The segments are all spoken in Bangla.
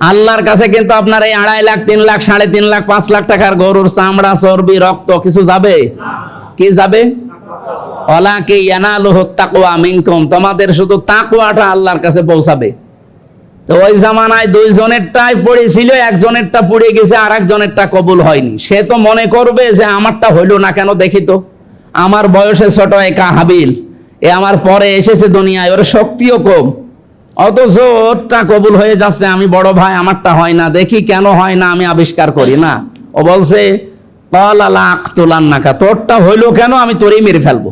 আল্লাহর কাছে কিন্তু আপনার এই আড়াই লাখ, তিন লাখ, সাড়ে তিন লাখ, পাঁচ লাখ টাকার গরুর চামড়া, চর্বি, রক্ত কিছু যাবে? কি যাবে? অলাকে ইয়ানালুহু তাকওয়া মিনকুম। তোমাদের শুধু তাকওয়াটা আল্লাহর কাছে পৌঁছাবে। তো ওই জামানায় দুইজনেরটাই পড়েছিল, একজনেরটা পড়ে গেছে আর একজনেরটা কবুল হয়নি। সে তো মনে করবে যে আমারটা হইল না কেন, দেখি তো। আমার বয়সে ছোট একা হাবিল। এ আমার পরে এসেছে দুনিয়ায়, ওর শক্তিও কম। অথচ ওরটা কবুল হয়ে যাচ্ছে, আমি বড় ভাই, আমারটা হয় না। দেখি কেন হয় না, আমি আবিষ্কার করি না। ও বলছে তোরটা হইল কেন, আমি তোরই মেরে ফেলব।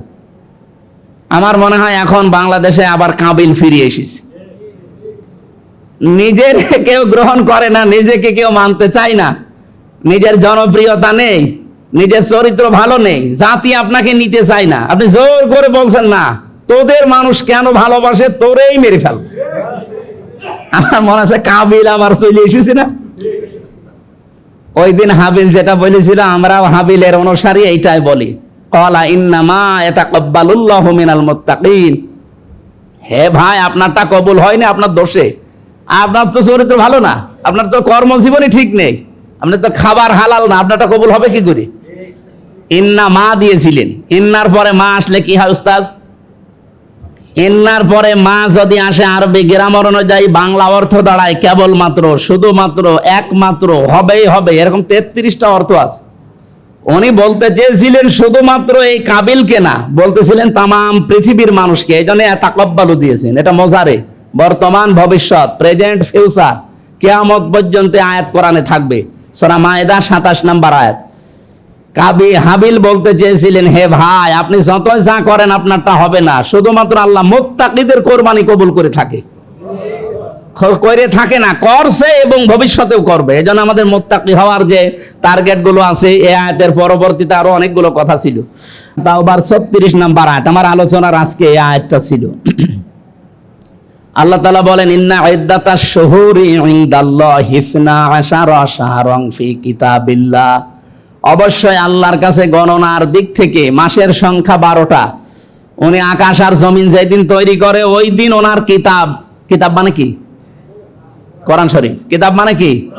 আমার মনে হয় এখন বাংলাদেশে আবার কাবিল ফিরিয়ে এসেছে। নিজের কেউ গ্রহণ করে না, নিজেকে কেউ মানতে চায় না। নিজের জনপ্রিয়তা নেই, নিজের চরিত্র ভালো নেই, জাতি আপনাকে নিতে চায় না। আপনি জোর করে বলছেন, না, তোদের মানুষ কেন ভালোবাসে, তোরেই মেরে ফেল আমার মনে আছে কাবিল আমার চলে এসেছি না? ওই দিন হাবিল যেটা বলেছিল, আমরাও হাবিলের অনুসারী এইটাই বলি। কলা ইন্নামা এটা কব্বালুল্লাহ মিনাল মুত্তাকিন। হে ভাই, আপনারটা কবুল হয়নি, আপনার দোষে। আপনার তো চরিত্র ভালো না, আপনার তো কর্মজীবনই ঠিক নেই। আপনার তো খাবার হালাল না, আপনারটা কবুল হবে কি করে? ইন্না মা দিয়েছিলেন। ইন্নার পরে মা আসলে কি হয় উস্তাজ ইন্নার পরে মা যদি আসে আরবি গ্রামার অনুযায়ী বাংলা অর্থ দাঁড়ায় কেবলমাত্র, শুধুমাত্র, একমাত্র, হবেই হবে। এরকম তেত্রিশটা অর্থ আছে। উনি বলতে চেয়েছিলেন শুধুমাত্র এই কাবিলকে না, বলতেছিলেন তামাম পৃথিবীর মানুষকে। এই জন্য তাকব্বালু দিয়েছেন। এটা মজারে। বর্তমান ভবিষ্যৎ প্রেজেন্ট ফিউচার কেয়ামত পর্যন্ত আয়াত কোরআনে থাকবে। সোনা মায়েদা সাতাশ নাম্বার আয়াত। কাবি হাবিল বলতে চেয়েছিলেন, হে ভাই, আপনি যতই যা করেন আপনারটা হবে না। শুধুমাত্র আল্লাহ মোত্তাকিদের কোরবানি কবুল করে থাকে। করে থাকে না, করছে এবং ভবিষ্যতেও করবে। এই জন্য আমাদের মোত্তাকি হওয়ার যে টার্গেটগুলো আছে, এ আয়াতের পরবর্তীতে আরও অনেকগুলো কথা ছিল। তাও বার ছত্রিশ নাম্বার আয়াত। আমার আলোচনার আজকে এই আয়াতটা ছিল। আল্লাহ তালা বলেন, ইন্না ইদ্দাতা শুহুরি ইনদাল্লাহি ইসনা আশারা শাহরান ফি কিতাবিল্লাহ। অবশ্যই আল্লাহর কাছে গণনার দিক থেকে মাসের সংখ্যা বারোটা। উনি আকাশ আর জমিন যেদিন তৈরি করে, ওই দিন ওনার কিতাব। কিতাব মানে কি? কোরআন শরীফ। কিতাব মানে কি?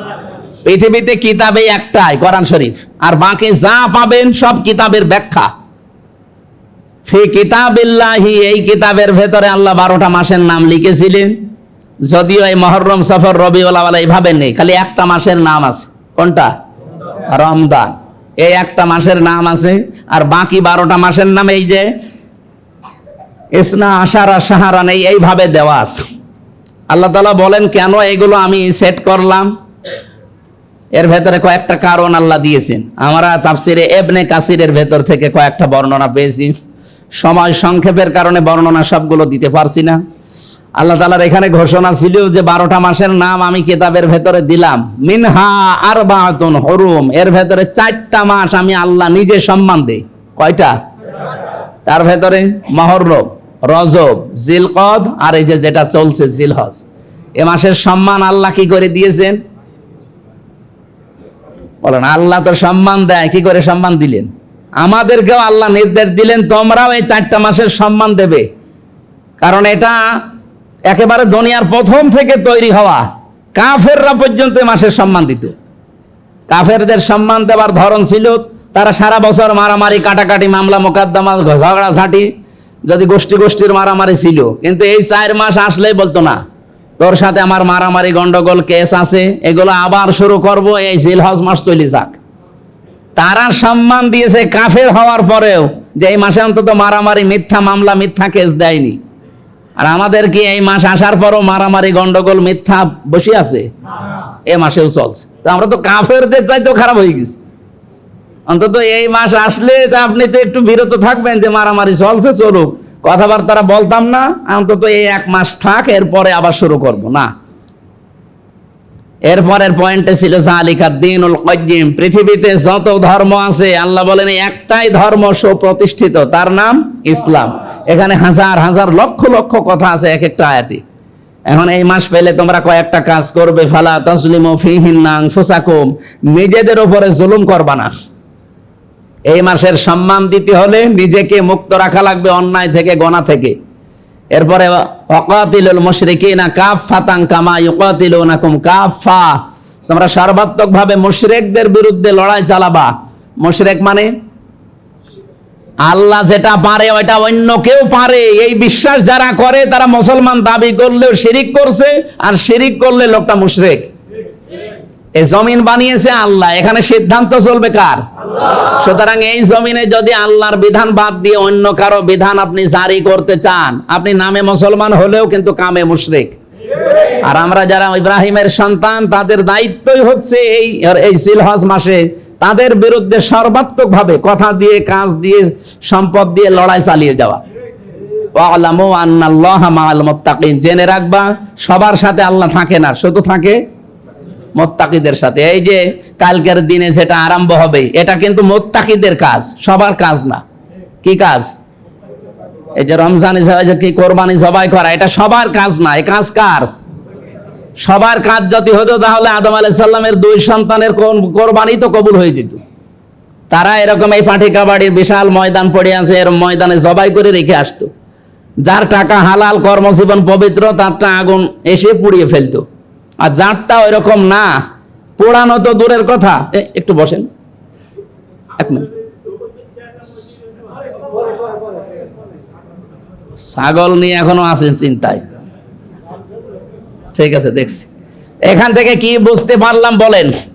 পৃথিবীতে কিতাবে একটাই, কোরআন শরীফ। আর বাকি যা পাবেন সব কিতাবের ব্যাখ্যা। ফি কিতাবিল্লাহি, এই কিতাবের ভেতরে আল্লাহ বারোটা মাসের নাম লিখেছিলেন। যদিও এই মহরম সফর রবিউল আওয়াল এইভাবে নেই, খালি একটা মাসের নাম আছে। কোনটা? রমদান এই একটা মাসের নাম আছে, আর বাকি বারোটা মাসের নাম এই যে, ইসনা, আশারা সাহারান এই এইভাবে দেওয়া আছে। আল্লাহ তালা বলেন, কেন এগুলো আমি সেট করলাম? এর ভেতরে কয়েকটা কারণ আল্লাহ দিয়েছেন। আমরা তাফসিরে এবনে কাসিরের ভেতর থেকে কয়েকটা বর্ণনা পেয়েছি। সময় সংক্ষেপের কারণে বর্ণনা সবগুলো দিতে পারছি না। আল্লাহ তালার এখানে ঘোষণা ছিল যে বারোটা মাসের নাম আমি কিতাবের ভেতরে দিলাম। মিনহা আর বাহাতুন হরুম। এর ভেতরে চারটা মাস আমি আল্লাহ নিজে সম্মান দেই। কয়টা? তার ভেতরে মহরম, রজব, জিলকদ আর এই যে যেটা চলছে জিলহজ। এ মাসের সম্মান আল্লাহ কি করে দিয়েছেন? বলেন, আল্লাহ তো সম্মান দেয়, কি করে সম্মান দিলেন? আমাদেরকেও আল্লাহ নির্দেশ দিলেন, তোমরাও এই চারটা মাসের সম্মান দেবে। কারণ এটা একেবারে দুনিয়ার প্রথম থেকে তৈরি হওয়া কাফেররা পর্যন্ত মাসের সম্মান দিত। কাফেরদের সম্মান দেওয়ার ধরন ছিল, তারা সারা বছর মারামারি, কাটাকাটি, মামলা, মোকদ্দমা ঝগড়াঝাঁটি যদি গোষ্ঠী গোষ্ঠীর মারামারি ছিল। কিন্তু এই চার মাস আসলেই বলতো না, তোর সাথে আমার মারামারি, গন্ডগোল, কেস আছে, এগুলো আবার শুরু করব, এই জিলহজ মাস চলে যাক। তারা সম্মান দিয়েছে কাফের হওয়ার পরেও যে এই মাসে অন্তত মারামারি, মিথ্যা মামলা, মিথ্যা কেস দেয়নি। আর আমাদের কি এই মাস আসার পরও মারামারি গন্ডগোল মিথ্যা বসে আছে? এ মাসেও চলছে। তো আমরা তো কাফেরদের চাইতেও খারাপ হয়ে গেছি। অন্তত এই মাস আসলে তা আপনি তো একটু বিরত থাকবেন যে মারামারি চলছে চলুক। কথাবার্তারা বলতাম না অন্তত এই এক মাস থাক এরপরে আবার শুরু করব না। এরপরের পয়েন্টে ছিল জালিকা দিনুল কয়্যিম পৃথিবীতে যত ধর্ম আছে আল্লাহ বলেন একটাই ধর্ম সুপ্রতিষ্ঠিত তার নাম ইসলাম। এখানে হাজার হাজার, লক্ষ লক্ষ কথা আছে এক একটা আয়াতে। এখন এই মাস পেলে তোমরা কয়েকটা কাজ করবে, ফালা তাসলিমু ফিহিন্না আনফুসাকুম, নিজেদের উপরে জুলুম করবা না। এই মাসের সম্মান দিতে হলে নিজেকে মুক্ত রাখা লাগবে অন্যায় থেকে গণা থেকে। এরপরে, অকাতিলুল মুশরিকিনা কাফাতান কামা ইউকাতিলুনাকুম কাফা তোমরা সর্বাত্মকভাবে মুশরিকদের বিরুদ্ধে লড়াই চালাবা। মুশরিক মানে আল্লাহ যেটা পারে, ওইটা অন্য কেউ পারে। এই বিশ্বাস যারা করে, তারা মুসলমান দাবি করলেও শিরিক করছে, আর শিরিক করলে লোকটা মুশরিক। এই জমিন বানিয়েছে আল্লাহ, এখানে সিদ্ধান্ত চলবে কার? সুতরাং এই জমিনে যদি আল্লাহর বিধান বাদ দিয়ে অন্য কারও বিধান আপনি জারি করতে চান, আপনি নামে মুসলমান হলেও কিন্তু কামে মুশরিক। আর আমরা যারা ইব্রাহিমের সন্তান, তাদের দায়িত্বই হচ্ছে এই এই সিলহজ মাসে তাদের বিরুদ্ধে সর্বাত্মক ভাবে কথা দিয়ে, কাজ দিয়ে, সম্পদ দিয়ে লড়াই চালিয়ে যাওয়া। জেনে রাখবা, সবার সাথে আল্লাহ থাকে না, শুধু থাকে মোত্তাকিদের সাথে। এই যে কালকের দিনে যেটা আরম্ভ হবে, এটা কিন্তু মোত্তাকিদের কাজ, সবার কাজ না। কি কাজ? এই যে রমজান কি কোরবানি জবাই করা, এটা সবার কাজ না। এই কাজ কার? সবার কাজ যদি হতো তাহলে আদম আলাইহিস সালামের দুই সন্তানের কোরবানি তো কবুল হয়ে যেত। তারা এরকম এই পাঠি কাবাডির বিশাল ময়দান পড়ে আছে, এর ময়দানে জবাই করে রেখে আসতো। যার টাকা হালাল, কর্মজীবন পবিত্র, তারটা আগুন এসে পুড়িয়ে ফেলতো। আর যারটা ওইরকম না, পোড়ানো তো দূরের কথা। একটু বসেন। ছাগল নিয়ে এখনও আছেন চিন্তায়। ঠিক আছে দেখছি। এখান থেকে কি বুঝতে পারলাম বলেন।